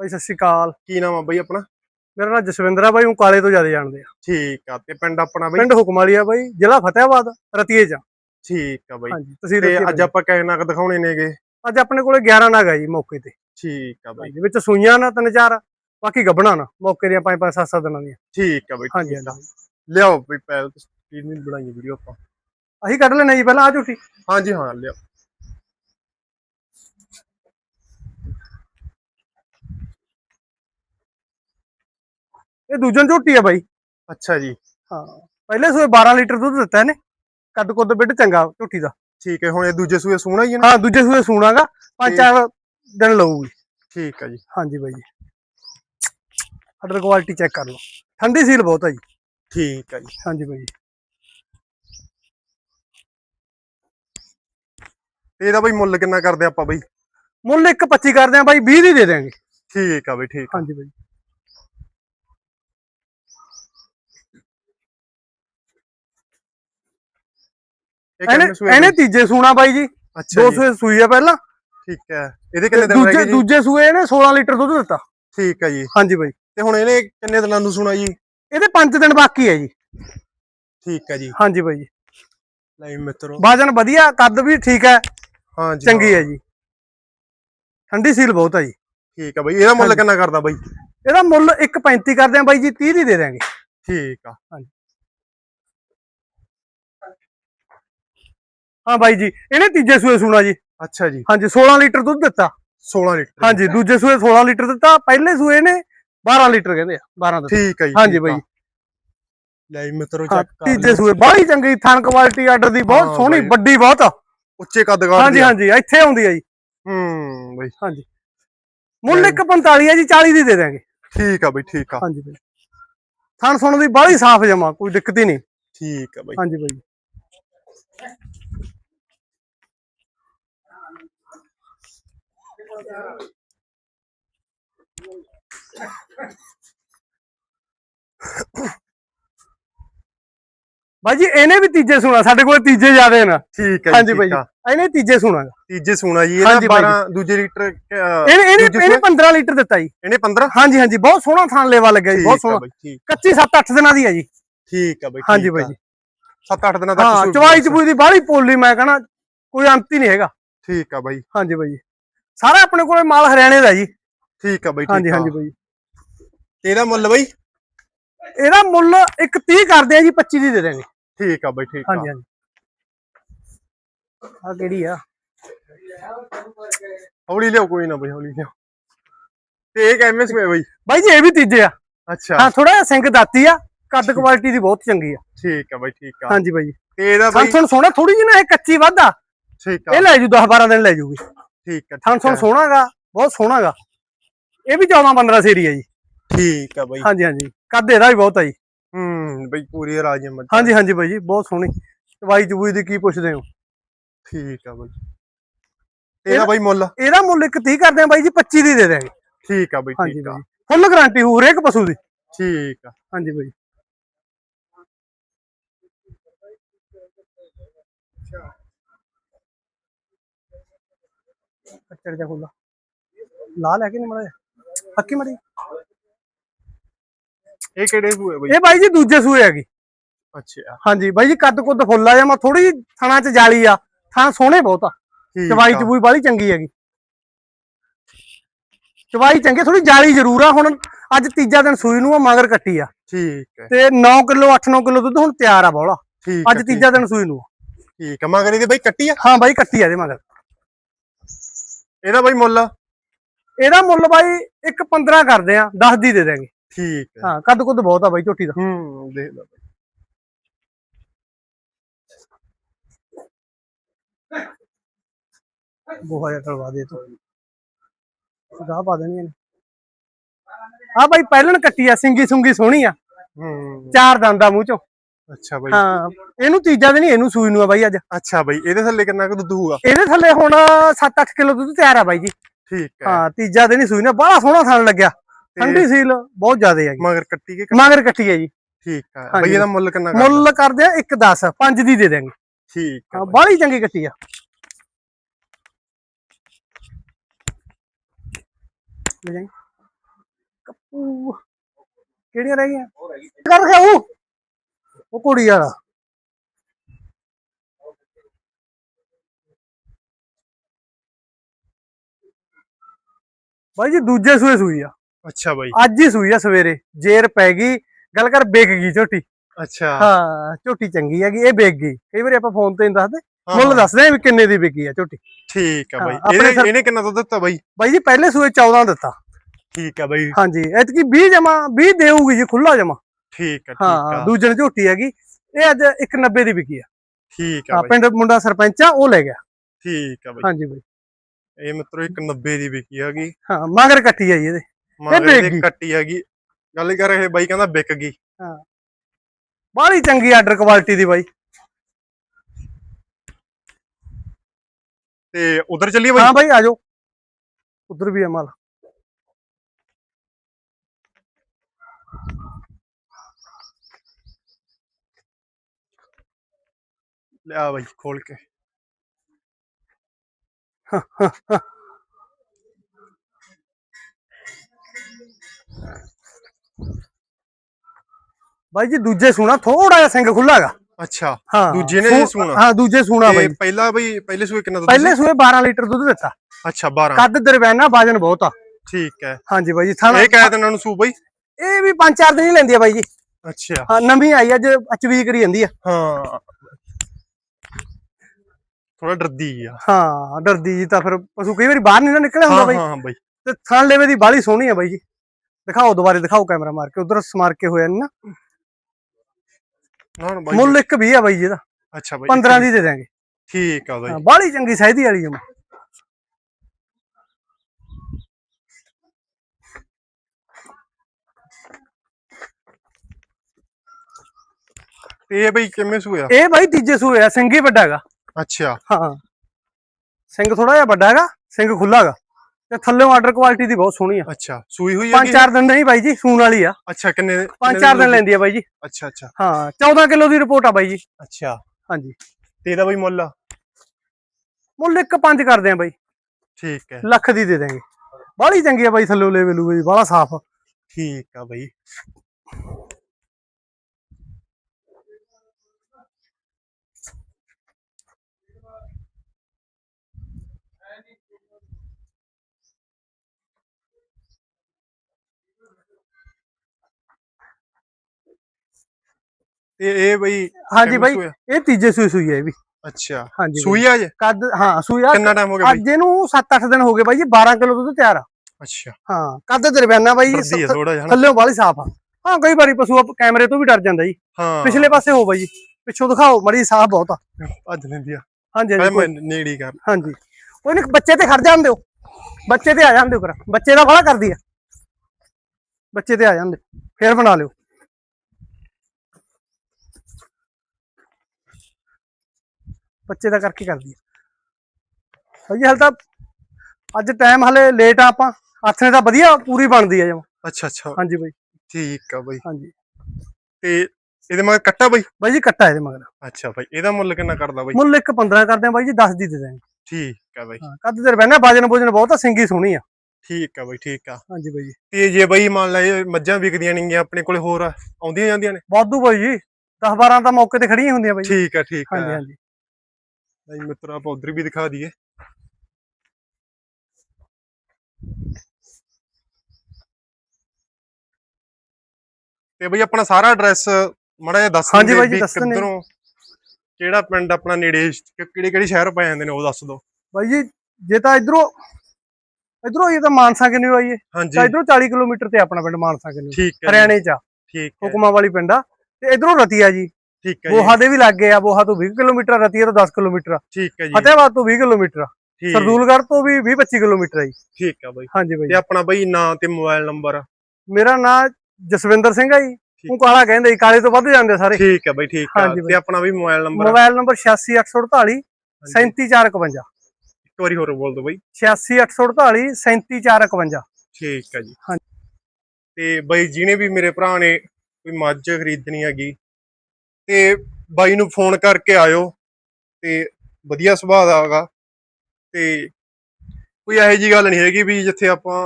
ਬਾਈ ਸਤਿ ਸ਼੍ਰੀ ਅਕਾਲ। ਕੀ ਨਾਮ ਆ ਬਈ ਆਪਣਾ? ਮੇਰਾ ਨਾਮ ਜਸਵਿੰਦਰ ਆ ਬਾਈ ਉਹ ਕਾਲੇ ਤੋਂ ਜ਼ਿਆਦਾ ਜਾਣਦੇ ਆ। ਠੀਕ ਆ ਤੇ ਪਿੰਡ ਆਪਣਾ ਬਈ? ਪਿੰਡ ਹੁਕਮਾਲੀ ਆ ਬਾਈ ਜ਼ਿਲ੍ਹਾ ਫਤਿਆਬਾਦ ਰਤੀਏ ਚ। ਠੀਕ ਆ ਬਈ। ਤੁਸੀਂ ਤੇ ਅੱਜ ਆਪਾਂ ਕਿੰਨੇ ਨਗ ਦਿਖਾਉਣੇ ਨੇਗੇ? ਅੱਜ ਆਪਣੇ ਕੋਲੇ 11 ਨਗ ਆ ਜੀ ਮੌਕੇ ਤੇ। ਠੀਕ ਆ ਬਈ। ਵਿੱਚ ਸੂਈਆਂ ਨਾ ਤਿੰਨ ਚਾਰ ਬਾਕੀ ਗੱਬਣਾ ਨਾ ਮੌਕੇ ਦੀਆਂ ਪੰਜ ਪੰਜ ਸੱਤ ਸੱਤ ਦਿਨਾਂ ਦੀਆਂ। ਠੀਕ ਆ ਬਈ ਹਾਂਜੀ ਲਿਆਓ ਬਈ ਪਹਿਲ ਸਪੀਡ ਨਹੀਂ ਬਣਾਈ ਵੀਡੀਓ ਆਪਾਂ। ਅਸੀਂ ਕੱਢ ਲੈਣੇ ਜੀ ਪਹਿਲਾਂ ਆ ਝੂਠੀ ਹਾਂਜੀ ਹਾਂ ਲਿਆਓ। ਇਹ ਦੂਜਨ ਝੂਟੀ ਆ ਬਾਈ। ਅੱਛਾ ਜੀ। ਹਾਂ। ਪਹਿਲੇ ਸੂਏ 12 ਲੀਟਰ ਦੁੱਧ ਦਿੱਤਾ ਇਹਨੇ। ਕੱਦ ਕੁੱਦ ਬਿੱਡ ਚੰਗਾ ਝੂਟੀ ਦਾ। ਠੀਕ ਹੈ ਹੁਣ ਇਹ ਦੂਜੇ ਸੂਏ ਸੂਣਾ ਹੀ ਹੈ ਨਾ? ਹਾਂ ਦੂਜੇ ਸੂਏ ਸੂਣਾਗਾ। ਪੰਜ ਚਾਰ ਦਿਨ ਲਊਗੀ। ਠੀਕ ਆ ਜੀ। ਹਾਂਜੀ ਬਾਈ ਜੀ। ਆਰਡਰ ਕੁਆਲਿਟੀ ਚੈੱਕ ਕਰ ਲਓ। ਠੰਡੀ ਸੀਲ ਬਹੁਤ ਆ ਜੀ। ਠੀਕ ਆ ਜੀ। ਹਾਂਜੀ ਬਾਈ ਜੀ। ਇਹਦਾ ਬਈ ਮੁੱਲ ਕਿੰਨਾ ਕਰਦੇ ਆਪਾਂ ਬਈ? ਮੁੱਲ ਇੱਕ 25 ਕਰਦੇ ਆ ਬਾਈ 20 ਦੀ ਦੇ ਦੇਾਂਗੇ ਠੀਕ ਆ ਬਈ ਠੀਕ ਹਾਂਜੀ ਬਾਈ ਇਹਨੇ ਇਹਨੇ ਤੀਜੇ ਸੂਣਾ ਬਾਈ ਜੀ। ਅੱਛਾ ਦੋ ਜੀ। ਸੂਏ ਸੂਈ ਆ ਪਹਿਲਾਂ। ਠੀਕ ਹੈ। ਇਹਦੇ ਕਿੰਨੇ ਦਿਨ ਦੂਜੇ ਦੂਜੇ ਸੂਏ ਇਹਨੇ 16 ਲੀਟਰ ਦੁੱਧ ਦਿੱਤਾ। ਠੀਕ ਆ ਜੀ। ਹਾਂਜੀ ਬਾਈ। ਤੇ ਹੁਣ ਇਹਨੇ ਕਿੰਨੇ ਦਿਨਾਂ ਨੂੰ ਸੁਣਾ ਜੀ? ਇਹਦੇ 5 ਦਿਨ ਬਾਕੀ ਹੈ ਜੀ। ਠੀਕ ਆ ਜੀ। ਹਾਂਜੀ ਬਾਈ। ਜੀ ਲੈ ਮਿੱਤਰੋ। ਵਜਨ ਵਧੀਆ ਕੱਦ ਵੀ ਠੀਕ ਹੈ। ਹਾਂ ਜੀ ਚੰਗੀ ਹਾਂ। ਹੈ ਜੀ। ਠੰਡੀ ਸੀਲ ਬਹੁਤ ਹੈ ਜੀ। ਠੀਕ ਆ ਬਈ। ਇਹਦਾ ਮੁੱਲ ਹਾਂਜੀ। ਕਿੰਨਾ ਕਰਦਾ ਬਈ? ਇਹਦਾ ਮੁੱਲ 1.35 ਕਰਦੇ ਆ ਬਾਈ ਜੀ 30 ਦੀ ਦੇ ਦਾਂਗੇ ਠੀਕ ਆ। ਹਾਂ ਬਾਈ ਜੀ ਇਹਨੇ ਤੀਜੇ ਸੂਏ ਸੂਣਾ ਜੀ। ਅੱਛਾ ਜੀ। ਹਾਂਜੀ 16 ਲੀਟਰ ਦੁੱਧ ਦਿੱਤਾ। 16 ਲੀਟਰ ਹਾਂਜੀ ਦੂਜੇ ਸੂਏ 16 ਲੀਟਰ ਦਿੱਤਾ ਪਹਿਲੇ ਸੂਏ ਨੇ 12 ਲੀਟਰ ਕਹਿੰਦੇ ਆ 12 ਦਿੱਤਾ। ਠੀਕ ਆ ਜੀ ਹਾਂਜੀ ਬਾਈ। ਲੈ ਮਿੱਤਰੋ ਹਾਂ, ਚੈੱਕ ਕਰ ਤੀਜੇ। ਸੂਏ ਬੜੀ ਚੰਗੀ ਥਣ ਕੁਆਲਿਟੀ ਆਰਡਰ ਦੀ ਬਹੁਤ ਹਾਂ ਸੋਹਣੀ। ਵੱਡੀ ਬਹੁਤ। ਉੱਚੇ ਕੱਦ ਗਾੜ ਹਾਂਜੀ ਹਾਂਜੀ ਇੱਥੇ ਆਉਂਦੀ ਆ ਜੀ। ਹੂੰ ਬਈ। ਹਾਂਜੀ। ਮੁੱਲ ਨਹੀਂ। 1.45 ਆ ਜੀ 40 ਦੀ ਦੇ ਦਾਂਗੇ ਠੀਕ ਆ ਬਈ ਠੀਕ ਆ। ਹਾਂਜੀ ਬਾਈ। ਥਣ ਸੁਣ ਦੀ ਸਾਫ਼ ਜਮਾ ਕੋਈ ਦਿੱਕਤ ਹੀ ਨਹੀਂ। ਠੀਕ ਆ ਬਈ। ਹਾਂਜੀ ਬਾਈ। ਬਾਈ ਜੀ ਇਹਨੇ ਵੀ ਤੀਜੇ ਸੁਣਾ ਸਾਡੇ ਕੋਲ ਤੀਜੇ ਜ਼ਿਆਦੇ ਨਾ। ਠੀਕ ਜੀ ਹਾਂਜੀ ਬਾਈ। ਇਹਨੇ ਤੀਜੇ ਸੁਣਾ। ਤੀਜੇ ਸੂਣਾ ਜੀ ਇਹਦਾ ਹਾਂਜੀ ਬਾਈ 12 ਦੂਜੇ ਲੀਟਰ ਅਹ, ਇਹਨੇ ਇਹਨੇ ਦੂਜੇ ਇਹਨੇ ਸੂਏ? 15 ਲੀਟਰ ਦਿੱਤਾ ਜੀ। ਇਹਨੇ 15 ਹਾਂਜੀ ਹਾਂਜੀ ਬਹੁਤ ਸੋਹਣਾ ਥਣ ਲੇਵਾ ਲੱਗਿਆ ਜੀ ਬਹੁਤ ਠੀਕ ਆ ਸੋਹਣਾ। ਬਈ ਠੀਕ ਕੱਚੀ 7-8 ਦਿਨਾਂ ਦੀ ਹੈ ਜੀ। ਠੀਕ ਆ ਬਈ ਹਾਂਜੀ ਬਾਈ ਜੀ 7-8 ਦਿਨਾਂ ਤੱਕ ਹਾਂ ਸੂਈ ਚਵਾਈ ਚਪੂਈ ਦੀ ਬਾਹਲੀ ਪੋਲੀ ਮੈਂ ਕਹਣਾ ਕੋਈ ਅੰਤ ਹੀ ਨਹੀਂ ਹੈਗਾ। ਠੀਕ ਆ ਬਾਈ। ਹਾਂਜੀ ਬਾਈ ਜੀ ਸਾਰਾ ਆਪਣੇ ਕੋਲੇ ਮਾਲ ਹਰਿਆਣੇ ਦਾ ਜੀ। ਠੀਕ ਆ ਬਾਈ ਠੀਕ ਹਾਂਜੀ ਹਾਂਜੀ ਬਾਈ। ਤੇ ਇਹਦਾ ਮੁੱਲ ਬਾਈ? ਇਹਦਾ ਮੁੱਲ ਇੱਕ 30 ਕਰਦੇ ਆ ਜੀ 25 ਦੀ ਦੇ ਦੇਣਗੇ ਠੀਕ ਆ ਬਾਈ ਠੀਕ ਆ। ਹਾਂਜੀ ਹਾਂਜੀ। ਆ ਕਿਹੜੀ ਆ? ਹੌਲੀ ਲਿਓ ਕੋਈ ਨਾ ਬਾਈ ਹੌਲੀ ਲਿਓ ਤੇ ਇਹ ਕਿਵੇਂ ਸੂਏ ਬਾਈ? ਬਾਈ ਜੀ ਇਹ ਵੀ ਤੀਜੇ ਆ। ਅੱਛਾ। ਹਾਂ ਥੋੜਾ ਜਿਹਾ ਸਿੰਘ ਦਾਤੀ ਆ ਕੱਦ ਕੁਆਲਿਟੀ ਦੀ ਬਹੁਤ ਚੰਗੀ ਆ। ਠੀਕ ਆ ਬਾਈ ਠੀਕ ਆ। ਹਾਂਜੀ ਬਾਈ। ਤੇ ਇਹਦਾ ਬਾਈ? ਥਣ ਸੋਹਣਾ ਥੋੜੀ ਜਿਹੀ ਨਾ ਇਹ ਕੱਚੀ ਵਾਧਾ ਠੀਕ ਆ। ਇਹ ਲੈ ਜੂ 10 12 ਦਿਨ ਲੈ ਜੂਗੀ। ਠੀਕ ਆ ਥਣ ਸੋਹਣਾ ਸੋਹਣਾਗਾ ਬਹੁਤ ਸੋਹਣਾਗਾ। ਇਹ ਵੀ 14 15 ਸੇਰੀ ਆ ਜੀ। ਠੀਕ ਆ ਬਾਈ। ਹਾਂਜੀ ਹਾਂਜੀ। ਕੱਦ ਇਹਦਾ ਵੀ ਬਹੁਤ ਆ ਜੀ। ਹੂੰ ਬਈ ਪੂਰੀ ਰਾਜ ਮੱਝ। ਹਾਂਜੀ ਹਾਂਜੀ ਬਾਈ ਜੀ ਬਹੁਤ ਸੋਹਣੀ। ਦਵਾਈ ਚਬੂਈ ਦੀ ਕੀ ਪੁੱਛਦੇ ਹੋ? ਠੀਕ ਆ ਬਾਈ। ਇਹਦਾ ਬਾਈ ਮੁੱਲ? ਇਹਦਾ ਮੁੱਲ ਇੱਕ 30 ਕਰਦੇ ਆ ਬਾਈ ਜੀ 25 ਦੀ ਦੇ ਦੇਣਗੇ ਠੀਕ ਆ ਬਾਈ ਠੀਕ ਆ। ਫੁੱਲ ਗਾਰੰਟੀ ਹੋ ਹਰੇਕ ਪਸ਼ੂ ਦੀ। ਠੀਕ ਆ। ਹਾਂਜੀ ਬਾਈ ਕੱਚੜ ਜਾ ਖੁੱਲਾ ਲਾ। ਲੈ ਕੇ ਨਹੀਂ ਮੜਾ ਹੱਕੀ ਮੜੀ? ਇਹ ਕਿਹੜੇ ਸੂਏ ਬਾਈ? ਇਹ ਬਾਈ ਜੀ ਦੂਜੇ ਸੂਏ ਹੈਗੀ। ਅੱਛਾ। ਹਾਂਜੀ ਬਾਈ ਜੀ ਕੱਦ ਕੁੱਦ ਫੁੱਲ ਆ ਜਾਮਾ ਥੋੜੀ ਥਣਾ ਚ ਜਾਲੀ ਆ। ਥਾਂ ਸੋਹਣੇ ਬਹੁਤ ਆ। ਚਵਾਈ ਚਬੂਈ ਬਾਲੀ ਚੰਗੀ ਹੈਗੀ। ਚਵਾਈ ਚੰਗੀ ਥੋੜੀ ਜਾਲੀ ਜ਼ਰੂਰ ਆ। ਹੁਣ ਅੱਜ ਤੀਜਾ ਦਿਨ ਸੂਈ ਨੂੰ ਮਗਰ ਕੱਟੀ ਆ। ਠੀਕ ਹੈ ਤੇ 9 ਕਿਲੋ 8-9 ਕਿਲੋ ਦੁੱਧ ਹੁਣ ਤਿਆਰ ਆ ਬੋਲਾ। ਅੱਜ ਤੀਜਾ ਦਿਨ ਸੂਈ ਨੂੰ। ਠੀਕ ਆ ਮਗਰ ਇਹਦੇ ਬਾਈ ਕੱਟੀ ਆ? ਹਾਂ ਬਾਈ ਕੱਟੀ ਆ ਇਹਦੇ ਮਗਰ। ਇਹਦਾ ਬਾਈ ਮੁੱਲ? ਇਹਦਾ ਮੁੱਲ ਬਾਈ ਇੱਕ 15 ਕਰਦੇ ਆ 10 ਦੀ ਦੇ ਦੇਣਗੇ ਠੀਕ ਹੈ। ਹਾਂ ਕੱਦ ਕੁੱਦ ਬਹੁਤ ਆ ਬਾਈ ਝੋਟੀ ਦਾ। ਹੂੰ ਦੇਖ ਲਓ ਬਾਈ। ਗੋਹਾ ਜਿਹਾ ਟਲਵਾ ਦੇ ਤੂੰ। ਗਾਹ ਪਾ ਦੇਣੀ ਨੇ। ਆ ਬਾਈ ਪਹਿਲਣ ਕੱਟੀ ਆ ਸਿੰਗੀ ਸੁੰਗੀ ਸੋਹਣੀ ਆ। ਹੂੰ। ਚਾਰ ਦੰਦ ਆ ਮੂੰਹ ਚੋਂ। ਅੱਛਾ ਬਾਈ। ਹਾਂ ਇਹਨੂੰ ਤੀਜਾ ਦਿਨ ਹੀ ਇਹਨੂੰ ਸੂਈ ਨੂੰ ਆ ਬਾਈ ਅੱਜ। ਅੱਛਾ ਬਾਈ ਇਹਦੇ ਥੱਲੇ ਕਿੰਨਾ ਕੁ ਦੁੱਧ ਹੋਊਗਾ? ਇਹਦੇ ਥੱਲੇ ਹੁਣ 7-8 ਕਿਲੋ ਦੁੱਧ ਤਿਆਰ ਆ ਬਾਈ ਜੀ। ਠੀਕ ਹੈ। ਹਾਂ ਤੀਜਾ ਦਿਨ ਹੀ ਸੂਈ ਨੂੰ ਬੜਾ ਸੋਹਣਾ ਥਣ ਲੱਗਿਆ। ਠੰਡੀ ਸੀਲ ਬਹੁਤ ਜ਼ਿਆਦਾ ਹੈਗੀ। ਮਗਰ ਕੱਟੀ ਕੇ ਮਗਰ ਕੱਟੀ ਹੈ ਜੀ। ਠੀਕ ਹੈ। ਬਾਈ ਇਹਦਾ ਮੁੱਲ ਕਿੰਨਾ? ਮੁੱਲ ਕਰਦੇ ਆ 1 10 5 ਦੀ ਦੇ ਦੇਣਗੇ ਠੀਕ ਹੈ। ਬਾਹਲੀ ਚੰਗੀ ਕੱਟੀ ਆ। ਲੈ ਜਾਈਂ। ਕੱਪੂ ਕਿਹੜੀਆਂ ਰਹਿ ਗਈਆਂ? ਕਰ ਰਿਹਾ ਉਹ ਉਹ ਕੁੜੀ ਵਾਲਾ। ਬਾਈ ਜੀ ਦੂਜੇ ਸੂਏ ਸੂਈ ਆ। ਅੱਛਾ ਬਾਈ। ਅੱਜ ਹੀ ਸੂਈ ਆ ਸਵੇਰੇ। ਜੇਰ ਪੈ ਗਈ ਗੱਲ ਕਰ ਵਿਕ ਗਈ ਝੋਟੀ। ਅੱਛਾ। ਹਾਂ ਝੋਟੀ ਚੰਗੀ ਹੈਗੀ ਇਹ ਵਿਕ ਗਈ। ਕਈ ਵਾਰੀ ਆਪਾਂ ਫੋਨ ਤੇ ਨਹੀਂ ਦੱਸਦੇ। ਮੁੱਲ ਦੱਸਦੇ ਆ ਵੀ ਕਿੰਨੇ ਦੀ ਵਿਕੀ ਆ ਝੋਟੀ। ਠੀਕ ਆ ਬਾਈ। ਇਹਨੇ ਇਹਨੇ ਕਿੰਨਾ ਦੁੱਧ ਦਿੱਤਾ ਬਾਈ? ਬਾਈ ਜੀ ਪਹਿਲੇ ਸੂਏ 14 ਦਿੱਤਾ। ਠੀਕ ਆ ਬਾਈ। ਹਾਂਜੀ ਐਤਕੀ 20 ਜਮਾ 20 ਦੇਊਗੀ ਜੀ ਖੁੱਲਾ ਜਮਾ। ਠੀਕ ਆ ਠੀਕ ਹਾਂ ਆ। ਦੂਜੇ ਨੇ ਝੋਟੀ ਹੈਗੀ। ਇਹ ਅੱਜ 190 ਦੀ ਵਿਕੀ ਆ। ਠੀਕ ਆ ਹਾਂ ਬਾਈ। ਪਿੰਡ ਮੁੰਡਾ ਸਰਪੰਚ ਆ ਉਹ ਲੈ ਗਿਆ। ਠੀਕ ਆ ਬਾਈ। ਹਾਂਜੀ ਬਾਈ। ਇਹ ਮਿੱਤਰੋ ਇੱਕ 90 ਦੀ ਵਿਕੀ ਹੈਗੀ। ਹਾਂ ਮਗਰ ਕੱਟੀ ਆ ਜੀ ਇਹਦੇ। ਮਗਰ ਵਿਕ ਗਈ। ਕੱਟੀ ਹੈਗੀ। ਗੱਲ ਕਰ ਰਹੇ ਬਾਈ ਕਹਿੰਦਾ ਵਿਕ ਗਈ। ਬਾਹਲੀ ਚੰਗੀ ਆਰਡਰ ਕੁਆਲਿਟੀ ਦੀ ਬਾਈ। ਤੇ ਉਧਰ ਚੱਲੀਏ ਬਾਈ? ਹਾਂ ਬਾਈ ਆਜੋ ਉਧਰ ਵੀ ਆ ਮਾਲ। ਲਿਆ ਬਾਈ ਖੋਲ ਕੇ ਬਾਈ ਜੀ ਦੂਜੇ ਸੂਣਾ ਥੋੜਾ ਜਿਹਾ ਸਿੰਘ ਖੁੱਲਾ ਹੈਗਾ। ਅੱਛਾ ਹਾਂ ਦੂਜੇ ਨੇ ਸੂਣਾ? ਹਾਂ ਦੂਜੇ ਸੂਣਾ ਬਾਈ। ਪਹਿਲਾ ਬਾਈ ਪਹਿਲੇ ਸੂਏ ਕਿੰਨਾ ਦੁੱਧ ਪਹਿਲੇ? ਸੂਏ 12 ਲੀਟਰ ਦੁੱਧ ਦਿੱਤਾ। ਅੱਛਾ 12 ਕੱਦ ਦਰਬਿਆਨਾ ਵਜਨ ਬਹੁਤ ਆ। ਠੀਕ ਹੈ। ਹਾਂਜੀ ਬਾਈ ਜੀ ਥਾਣਾ ਇਹ ਕਹਿ ਦਿਨਾਂ ਨੂੰ ਸੂ ਬਾਈ। ਇਹ ਵੀ 5-4 ਦਿਨ ਹੀ ਲੈਂਦੀ ਆ ਬਾਈ ਜੀ। ਅੱਛਾ। ਹਾਂ ਨਵੀਂ ਆਈ ਅੱਜ ਅਚਵੀ ਕਰੀ ਜਾਂਦੀ ਆ। ਹਾਂ। ਥੋੜਾ ਡਰਦੀ ਆ। ਹਾਂ ਡਰਦੀ ਜੀ ਤਾਂ ਫਿਰ ਪਸ਼ੂ ਕਈ ਵਾਰੀ ਬਾਹਰ ਨਹੀਂ ਨਾ ਨਿਕਲਿਆ ਹੁੰਦਾ ਬਾਈ। ਹਾਂ ਬਾਈ। ਤੇ ਥਣ ਲੈਵੇ ਦੀ ਬਾਲੀ ਸੋਹਣੀ ਆ ਬਾਈ ਜੀ। ਦਿਖਾਓ ਦੁਬਾਰੇ ਦਿਖਾਓ ਕੈਮਰਾ ਮਾਰ ਕੇ ਉਧਰ ਸਮਾਰ ਕੇ ਹੋਇਆ ਨੀ ਨਾ। ਬਾਈ। ਮੁੱਲ ਇੱਕ ਵੀ ਆ ਬਾਈ ਜੀ ਇਹਦਾ। ਅੱਛਾ ਬਾਈ 15 ਦੀ ਦੇ ਦਾਂਗੇ ਠੀਕ ਆ ਬਾਈ। ਬਾਲੀ ਚੰਗੀ ਸਹਿਦੀ ਵਾਲੀ ਜਮਾ ਇਹ ਬਾਈ ਕਿਵੇਂ ਸੂਇਆ ਇਹ ਬਾਈ ਤੀਜੇ ਸੂਏ ਆ ਸਿੰਘ ਹੀ ਵੱਡਾ ਹੈਗਾ। ਅੱਛਾ। ਹਾਂ। ਸਿੰਘ ਥੋੜਾ ਜਿਹਾ ਵੱਡਾ ਹੈਗਾ ਸਿੰਘ ਖੁੱਲਾ ਹੈਗਾ। ਤੇ ਥੱਲੇੋਂ ਆਰਡਰ ਕੁਆਲਿਟੀ ਦੀ ਬਹੁਤ ਸੋਹਣੀ ਆ। ਅੱਛਾ ਸੂਈ ਹੋਈ ਹੈ ਪੰਜ ਚਾਰ ਦਿਨ ਨਹੀਂ ਬਾਈ ਜੀ ਸੂਣ ਵਾਲੀ ਆ। ਅੱਛਾ ਕਿੰਨੇ ਪੰਜ ਚਾਰ ਦਿਨ ਲੈਂਦੀ ਆ ਬਾਈ ਜੀ। ਅੱਛਾ ਅੱਛਾ। ਹਾਂ 14 ਕਿਲੋ ਦੀ ਰਿਪੋਰਟ ਆ ਬਾਈ ਜੀ। ਅੱਛਾ। ਹਾਂਜੀ। ਤੇ ਇਹਦਾ ਬਾਈ ਮੁੱਲ? ਮੁੱਲ ਇੱਕ ਪੰਜ ਕਰਦੇ ਆ ਬਾਈ। ਠੀਕ ਹੈ। ਲੱਖ ਦੀ ਦੇ ਦਾਂਗੇ ਬਾਲੀ ਚੰਗੀ ਆ ਬਾਈ ਥੱਲੇ ਲੈਵਲ ਲੂ ਬਾਈ ਬਾਲਾ ਸਾਫ਼। ਠੀਕ ਆ ਬਾਈ। ਤੇ ਇਹ ਬਾਈ ਹਾਂਜੀ ਬਾਈ? ਇਹ ਤੀਜੇ ਸੂਈ ਸੂਈ ਹੈ ਇਹ ਵੀ। ਅੱਛਾ। ਹਾਂਜੀ ਸੂਈ ਆ ਜੇ ਕੱਦ ਹਾਂ ਸੂਈ ਆ। ਕਿੰਨਾ ਟਾਈਮ ਹੋ ਗਿਆ ਬਾਈ? ਅੱਜ ਇਹਨੂੰ 7-8 ਦਿਨ ਹੋ ਗਏ ਬਾਈ ਜੀ 12 ਕਿਲੋ ਦੁੱਧ ਤਿਆਰ ਆ। ਅੱਛਾ। ਹਾਂ ਕੱਦ ਦਰਬਿਆਨਾ ਬਾਈ। ਥੱਲੇੋਂ ਬਾਲੀ ਸਾਫ਼ ਆ। ਹਾਂ ਕਈ ਵਾਰੀ ਪਸ਼ੂ ਕੈਮਰੇ ਤੋਂ ਵੀ ਡਰ ਜਾਂਦਾ ਜੀ। ਹਾਂ। ਪਿਛਲੇ ਪਾਸੇ ਹੋ ਬਾਈ ਜੀ। ਪਿੱਛੋਂ ਦਿਖਾਓ ਮੜੀ ਸਾਫ਼ ਬਹੁਤ ਆ। ਭੱਜ ਲੈਂਦੀ ਆ। ਹਾਂਜੀ ਮੈਂ ਨੇੜੀ ਕਰ। ਹਾਂਜੀ। ਕੋਈ ਨਹੀਂ ਬੱਚੇ ਤੇ ਖੜ ਜਾਣ ਦਿਓ। ਬੱਚੇ ਤੇ ਆ ਜਾਣ ਦਿਓ ਕਰ ਬੱਚੇ ਦਾ ਬੜਾ ਕਰਦੀ ਆ। ਬੱਚੇ ਤੇ ਆ ਜਾਣ ਦਿਓ। ਫੇਰ ਬਣਾ ਲਿਓ। ਬੱਚੇ ਦਾ ਕਰਕੇ ਕਰਦੀ ਆ। ਭਾਈ ਹਲ ਤਾਂ ਅੱਜ ਟਾਈਮ ਹਲੇ ਲੇਟ ਆ ਆਪਾਂ। ਨੇ ਤਾਂ ਵਧੀਆ ਪੂਰੀ ਬਣਦੀ ਆ ਜਮ। ਅੱਛਾ ਅੱਛਾ। ਹਾਂਜੀ ਬਾਈ। ਠੀਕ ਆ ਬਾਈ। ਹਾਂਜੀ। ਤੇ ਇਹਦੇ ਮਗਰ ਕੱਟਾ ਬਾਈ? ਬਾਈ ਜੀ ਕੱਟਾ ਇਹਦੇ ਮਗਰ। ਅੱਛਾ ਬਾਈ ਇਹਦਾ ਮੁੱਲ ਕਿੰਨਾ ਕਰਦਾ ਬਾਈ? ਮੁੱਲ ਇੱਕ 15 ਕਰਦੇ ਆ ਬਾਈ ਜੀ 10 ਦੀ ਦੇ ਦਾਂਗੇ ਠੀਕ ਆ ਬਾਈ। ਹਾਂ ਕੱਦ ਤੇ ਰਹਿਣਾ ਬਾਜਨ ਬੋਜਨ ਬਹੁਤ ਆ ਸਿੰਗੀ ਸੋਹਣੀ ਆ। ਠੀਕ ਆ ਬਾਈ ਠੀਕ ਆ। ਹਾਂਜੀ ਬਾਈ ਜੀ। ਤੇ ਜੇ ਬਾਈ ਮੰਨ ਲੈ ਇਹ ਮੱਝਾਂ ਵਿਕਦੀਆਂ ਨੇਗੀਆਂ ਆਪਣੇ ਕੋਲੇ ਹੋਰ ਆਉਂਦੀਆਂ ਜਾਂਦੀਆਂ ਨੇ? ਵਾਧੂ ਬਾਈ ਜੀ 10 12 ਤਾਂ ਮੌਕੇ ਤੇ ਖੜੀਆਂ ਹੁੰਦੀਆਂ ਬਾਈ। ਠੀਕ ਆ ਠੀਕ ਹਾਂਜੀ ਆ ਹਾਂਜੀ। ਬਾਈ ਮਿੱਤਰ ਆਪਾਂ ਉਧਰ ਵੀ ਦਿਖਾ ਦਈਏ। ਤੇ ਬਈ ਆਪਣਾ ਸਾਰਾ ਐਡਰੈਸ ਮੜਾ ਜਿਹਾ ਦੱਸ ਹਾਂਜੀ ਬਾਈ ਜੀ, ਵੀ ਦੱਸ ਦਿੰਦੇ। ਕਿੱਧਰੋਂ ਕਿਹੜਾ ਪਿੰਡ ਆਪਣਾ ਨੇੜੇ ਕਿਹੜੇ ਕਿਹੜੇ ਸ਼ਹਿਰ ਪੈ ਜਾਂਦੇ ਨੇ ਉਹ ਦੱਸ ਦਿਓ। ਬਾਈ ਜੀ ਜੇ ਤਾਂ ਇਧਰੋਂ ਇਧਰੋਂ ਇਹ ਤਾਂ ਮਾਨਸਾ ਕਿੰਨੇ ਆਈਏ? ਤਾਂ ਇਧਰੋਂ 40 ਕਿਲੋਮੀਟਰ ਤੇ ਆਪਣਾ ਪਿੰਡ ਮਾਨਸਾ ਕਿੰਨੇ। ਹਰਿਆਣੇ ਚ ਠੀਕ ਹੈ। ਹੁਕਮਾ ਵਾਲੀ ਪਿੰਡ ਆ। ਤੇ ਇਧਰੋਂ ਰਤੀਆ ਜੀ। ਠੀਕ ਹੈ ਜੀ। ਬੋਹਾ ਦੇ ਵੀ ਲੱਗੇ ਆ ਬੋਹਾ ਤੋਂ 20 ਕਿਲੋਮੀਟਰ ਆ, ਰਤੀਆ ਤੋਂ 10 ਕਿਲੋਮੀਟਰ ਆ, ਠੀਕ ਹੈ ਜੀ। ਫਤਿਹਾਬਾਦ ਤੋਂ 20 ਕਿਲੋਮੀਟਰ ਆ, ਸਰਦੂਲਗੜ੍ਹ ਤੋਂ ਵੀ 20 25 ਕਿਲੋਮੀਟਰ ਆ ਜੀ। ਠੀਕ ਹੈ ਬਾਈ। ਹਾਂਜੀ ਬਾਈ। ਤੇ ਆਪਣਾ ਬਾਈ ਨਾਂ ਤੇ ਮੋਬਾਈਲ ਨੰਬਰ? ਮੇਰਾ ਨਾਮ ਜਸਵਿੰਦਰ ਸਿੰਘ ਆ ਜੀ। ਉਹ ਕਾਲਾ ਕਹਿੰਦੇ ਕਾਲੇ ਤੋਂ ਵੱਧ ਜਾਂਦੇ ਆ ਸਾਰੇ। ਠੀਕ ਹੈ ਬਾਈ ਠੀਕ ਹੈ ਹਾਂਜੀ ਤੇ। ਆਪਣਾ ਵੀ ਮੋਬਾਈਲ ਨੰਬਰ? ਮੋਬਾਈਲ ਨੰਬਰ 86848 37451 ਇੱਕ ਵਾਰੀ ਹੋਰ ਬੋਲ ਦਿਓ ਬਾਈ। 86848 37451 ਠੀਕ ਹੈ ਜੀ। ਹਾਂਜੀ। ਤੇ ਬਾਈ ਜਿਹਨੇ ਵੀ ਮੇਰੇ ਭਰਾ ਨੇ ਕੋਈ ਮੱਝ ਖਰੀਦਣੀ ਹੈਗੀ ਤੇ ਬਾਈ ਨੂੰ ਫੋਨ ਕਰਕੇ ਆਇਓ ਤੇ ਵਧੀਆ ਸੁਭਾਅ ਦਾ ਹੈਗਾ। ਤੇ ਕੋਈ ਇਹੋ ਜੀ ਗੱਲ ਨਹੀਂ ਹੈਗੀ ਵੀ ਜਿੱਥੇ ਆਪਾਂ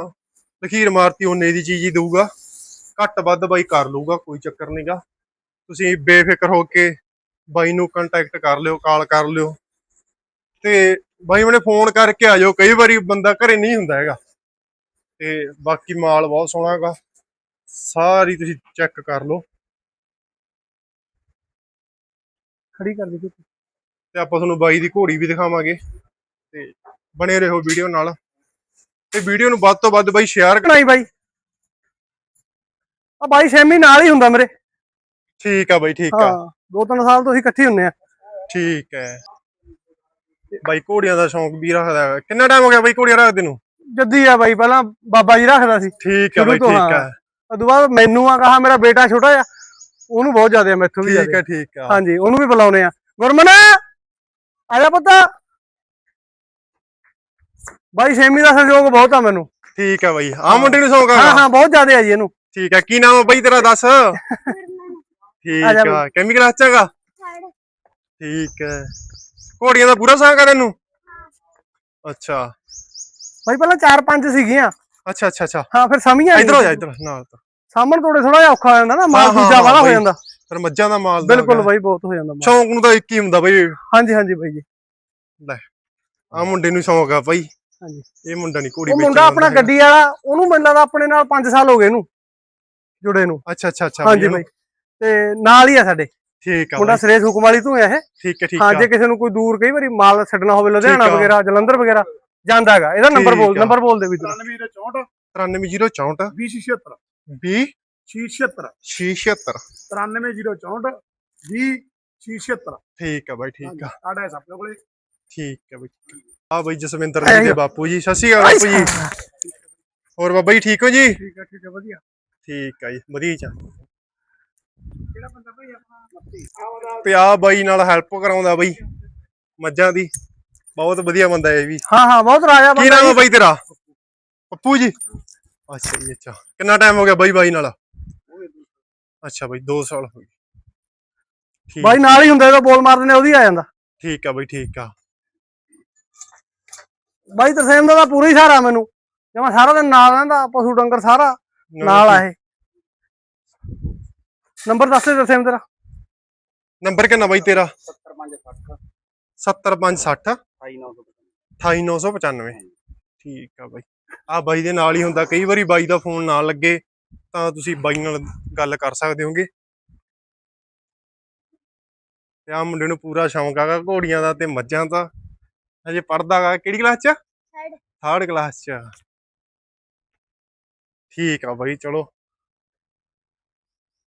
ਲਖੀਰ ਮਾਰਤੀ ਉਹਨੇ ਦੀ ਚੀਜ਼ ਹੀ ਦਊਗਾ। ਘੱਟ ਵੱਧ ਬਾਈ ਕਰ ਲਊਗਾ, ਕੋਈ ਚੱਕਰ ਨਹੀਂਗਾ ਤੁਸੀਂ ਬੇਫਿਕਰ ਹੋ ਕੇ ਬਾਈ ਨੂੰ ਕੰਟੈਕਟ ਕਰ ਲਿਓ ਕਾਲ ਕਰ ਲਿਓ। ਤੇ ਬਾਈ ਮੈਨੇ ਫੋਨ ਕਰਕੇ ਆ ਜਾਓ ਕਈ ਵਾਰੀ ਬੰਦਾ ਘਰੇ ਨਹੀਂ ਹੁੰਦਾ ਹੈਗਾ। ਤੇ ਬਾਕੀ ਮਾਲ ਬਹੁਤ ਸੋਹਣਾ ਹੈਗਾ। ਸਾਰੀ ਤੁਸੀਂ ਚੈੱਕ ਕਰ ਲਓ। ਖੜੀ ਕਰ ਦੇ ਝੋਟੀ। ਤੇ ਆਪਾਂ ਤੁਹਾਨੂੰ ਬਾਈ ਦੀ ਘੋੜੀ ਵੀ ਦਿਖਾਵਾਂਗੇ। ਤੇ ਬਣੇ ਰਹੋ ਵੀਡੀਓ ਨਾਲ। ਤੇ ਵੀਡੀਓ ਨੂੰ ਵੱਧ ਤੋਂ ਵੱਧ ਬਾਈ ਸ਼ੇਅਰ ਨਹੀਂ ਬਾਈ। ਆ ਬਾਈ ਸ਼ੈਮੀ ਨਾਲ ਹੀ ਹੁੰਦਾ ਮੇਰੇ। ਠੀਕ ਆ ਬਾਈ ਠੀਕ ਆ। ਹਾਂ ਦੋ ਤਿੰਨ ਸਾਲ ਤੋਂ ਅਸੀਂ ਇਕੱਠੇ ਹੁੰਨੇ ਆ। ਠੀਕ ਹੈ। ਬਾਈ ਘੋੜੀਆਂ ਦਾ ਸ਼ੌਂਕ ਵੀ ਰੱਖਦਾ ਹੈ। ਕਿੰਨਾ ਟਾਈਮ ਹੋ ਗਿਆ ਬਾਈ ਘੋੜੀਆਂ ਰੱਖਦੇ ਨੂੰ? ਜੱਦੀ ਆ ਬਾਈ ਪਹਿਲਾਂ ਬਾਬਾ ਜੀ ਰੱਖਦਾ ਸੀ। ਠੀਕ ਹੈ ਬਾਈ ਠੀਕ ਹਾਂ। ਹੈ ਉਦੋਂ ਬਾਅਦ ਮੈਨੂੰ ਆ ਕਹਾ ਮੇਰਾ ਬੇਟਾ ਛੋਟਾ ਆ ਉਹਨੂੰ ਬਹੁਤ ਜ਼ਿਆਦਾ ਆ ਮੈਥੋਂ ਵੀ ਠੀਕ ਜ਼ਿਆਦਾ ਹੈ ਠੀਕ ਹੈ ਹਾਂਜੀ ਉਹਨੂੰ ਵੀ ਬੁਲਾਉਨੇ ਆ। ਗੁਰਮਨ ਆ ਜਾ ਪੁੱਤ। ਬਾਈ ਛੇਵੀਂ ਦਾ ਸਹਿਯੋਗ ਬਹੁਤ ਆ ਮੈਨੂੰ। ਠੀਕ ਹੈ ਬਾਈ ਆ ਮੁੰਡੇ ਨੂੰ ਸ਼ੌਂਕ ਹਾਂ ਆ ਹਾਂ ਬਹੁਤ ਜ਼ਿਆਦਾ ਆ ਜੀ ਇਹਨੂੰ। ਠੀਕ ਹੈ ਕੀ ਨਾਮ ਹੈ ਬਾਈ ਤੇਰਾ ਦੱਸ? ਠੀਕ ਆ ਜਾ ਆ ਕਿੰਨੀ ਕਲਾਸ ਚ ਹੈਗਾ? ਠੀਕ ਹੈ ਘੋੜੀਆਂ ਦਾ ਪੂਰਾ ਸ਼ੌਂਕ ਆ ਤੈਨੂੰ? ਅੱਛਾ। ਬਾਈ ਪਹਿਲਾਂ ਚਾਰ ਪੰਜ ਸੀਗੀਆਂ। ਅੱਛਾ ਅੱਛਾ ਅੱਛਾ। ਹਾਂ ਫਿਰ ਸਮੀਆਂ ਇਧਰ ਹੋ ਜਾ ਇਧਰ ਨਾਲ ਤਾਂ। ਸਾਹਮਣ ਥੋੜੇ ਥੋੜਾ ਜਿਹਾ ਔਖਾ ਹੋ ਜਾਂਦਾ ਨਾ ਮਾਲ ਹਾਂ, ਹਾਂ, ਦੂਜਾ ਵਾਲਾ ਹੋ ਬਾਈ। ਜਾਂਦਾ। ਫਿਰ ਮੱਝਾਂ ਦਾ ਮਾਲ ਦਾ ਬਿਲਕੁਲ। ਬਾਈ ਬਹੁਤ ਹੋ ਜਾਂਦਾ ਮਾਲ। ਸ਼ੌਂਕ ਨੂੰ ਤਾਂ ਇੱਕ ਹੀ ਹੁੰਦਾ ਬਾਈ। ਹਾਂਜੀ ਹਾਂਜੀ ਬਾਈ ਜੀ। ਆ ਮੁੰਡੇ ਨੂੰ ਸ਼ੌਂਕ ਆ ਬਾਈ। ਹਾਂਜੀ। ਇਹ ਮੁੰਡਾ ਨਹੀਂ ਘੋੜੀ ਉਹ ਵੇਚਣ ਮੁੰਡਾ ਆਪਣਾ ਗੱਡੀ ਵਾਲਾ ਉਹਨੂੰ ਮੈਨੂੰ ਲੱਗਦਾ ਆਪਣੇ ਨਾਲ 5 ਸਾਲ ਹੋ ਗਏ ਇਹਨੂੰ ਜੁੜੇ ਨੂੰ। ਹੈਗਾ। ਅੱਛਾ ਅੱਛਾ ਅੱਛਾ ਹਾਂਜੀ ਬਾਈ। ਤੇ ਨਾਲ ਹੀ ਆ ਸਾਡੇ। ਠੀਕ ਆ ਮੁੰਡਾ ਬਾਈ। ਸਰੇਸ਼ ਹੁਕਮ ਵਾਲੀ ਤੋਂ ਹੈ ਇਹ। ਠੀਕ ਹੈ ਠੀਕ ਹਾਂ ਆ। ਜੇ ਕਿਸੇ ਨੂੰ ਕੋਈ ਦੂਰ ਕਈ ਵਾਰੀ ਮਾਲ ਛੱਡਣਾ ਹੋਵੇ ਲੁਧਿਆਣਾ ਠੀਕ ਆ। ਵਗੈਰਾ ਜਲੰਧਰ ਵਗੈਰਾ ਜਾਂਦਾ ਹੈਗਾ। ਇਹਦਾ ਨੰਬਰ ਬੋਲ ਠੀਕ ਆ। ਨੰਬਰ ਬੋਲ ਦੇ ਵੀ ਤੂੰ। 93064 93064 2076 20 676 676 93064 2076 ਠੀਕ ਆ ਬਾਈ ਠੀਕ ਆ। ਸਾਡਾ ਹੈ ਆਪਣੇ ਕੋਲੇ। ਠੀਕ ਹੈ ਬਾਈ ਆ। ਬਾਈ ਜਸਵਿੰਦਰ ਜੀ ਦੇ ਬਾਪੂ ਜੀ ਸਤਿ ਸ਼੍ਰੀ ਅਕਾਲ ਬਾਪੂ ਜੀ। ਹੋਰ ਬਾਬਾ ਜੀ ਠੀਕ ਹੋ ਜੀ? ਠੀਕ ਹੈ ਠੀਕ ਹੈ ਵਧੀਆ। ਠੀਕ ਆ ਜੀ ਵਧੀਆ ਚਾ ਕਿਹੜਾ ਬੰਦਾ ਭਾਈ ਆਪਣਾ? ਲੱਭੀ ਤੇ ਆ ਬਾਈ ਨਾਲ ਹੈਲਪ ਕਰਾਉਂਦਾ ਬਾਈ ਮੱਝਾਂ ਦੀ। ਬਹੁਤ ਵਧੀਆ ਬੰਦਾ ਹੈ ਇਹ ਵੀ। ਹਾਂ ਹਾਂ ਬਹੁਤ ਰਾਜਾ ਕੀ ਬੰਦਾ ਨਾਮ ਹੈ। ਬਾਈ ਤੇਰਾ? ਪੱਪੂ ਜੀ। ਅੱਛਾ ਜੀ ਅੱਛਾ। ਕਿੰਨਾ ਟਾਈਮ ਹੋ ਗਿਆ ਬਾਈ ਬਾਈ ਨਾਲ? ਅੱਛਾ ਬਾਈ 2 ਸਾਲ ਹੋ ਗਏ। ਠੀਕ। ਬਾਈ ਨਾਲ ਹੀ ਹੁੰਦਾ ਇਹਦਾ ਬੋਲ ਮਾਰਦੇ ਨੇ ਉਹਦੀ ਆ ਜਾਂਦਾ। ਠੀਕ ਆ ਬਾਈ ਠੀਕ ਆ। ਬਾਈ ਤਰਸੇਮ ਦਾ ਤਾਂ ਪੂਰਾ ਹੀ ਸਹਾਰਾ ਮੈਨੂੰ। ਜਿਵੇਂ ਸਾਰਾ ਦਿਨ ਨਾਲ ਰਹਿੰਦਾ ਪਸ਼ੂ ਡੰਗਰ ਸਾਰਾ ਨਾਲ ਆ ਇਹ। ਨੰਬਰ ਦੱਸ ਦੇ ਤਰਸੇਮ ਤੇਰਾ। ਨੰਬਰ ਕਿੰਨਾ ਬਾਈ ਤੇਰਾ? 7560 70560 28995 28995 ਠੀਕ ਆ ਬਾਈ। ਆ ਬਾਈ ਦੇ ਨਾਲ ਹੀ ਹੁੰਦਾ ਕਈ ਵਾਰੀ ਬਾਈ ਦਾ ਫੋਨ ਨਾ ਲੱਗੇ ਤਾਂ ਤੁਸੀਂ ਬਾਈ ਨਾਲ ਗੱਲ ਕਰ ਸਕਦੇ ਹੋਗੇ। ਤੇ ਆ ਮੁੰਡੇ ਨੂੰ ਪੂਰਾ ਸ਼ੌਂਕ ਆਗਾ ਘੋੜੀਆਂ ਦਾ ਤੇ ਮੱਝਾਂ ਦਾ। ਹਜੇ ਪੜਦਾਗਾ ਕਿਹੜੀ ਕਲਾਸ ਚ ਥਰਡ ਕਲਾਸ ਚ ਠੀਕ ਆ ਬਾਈ ਚਲੋ।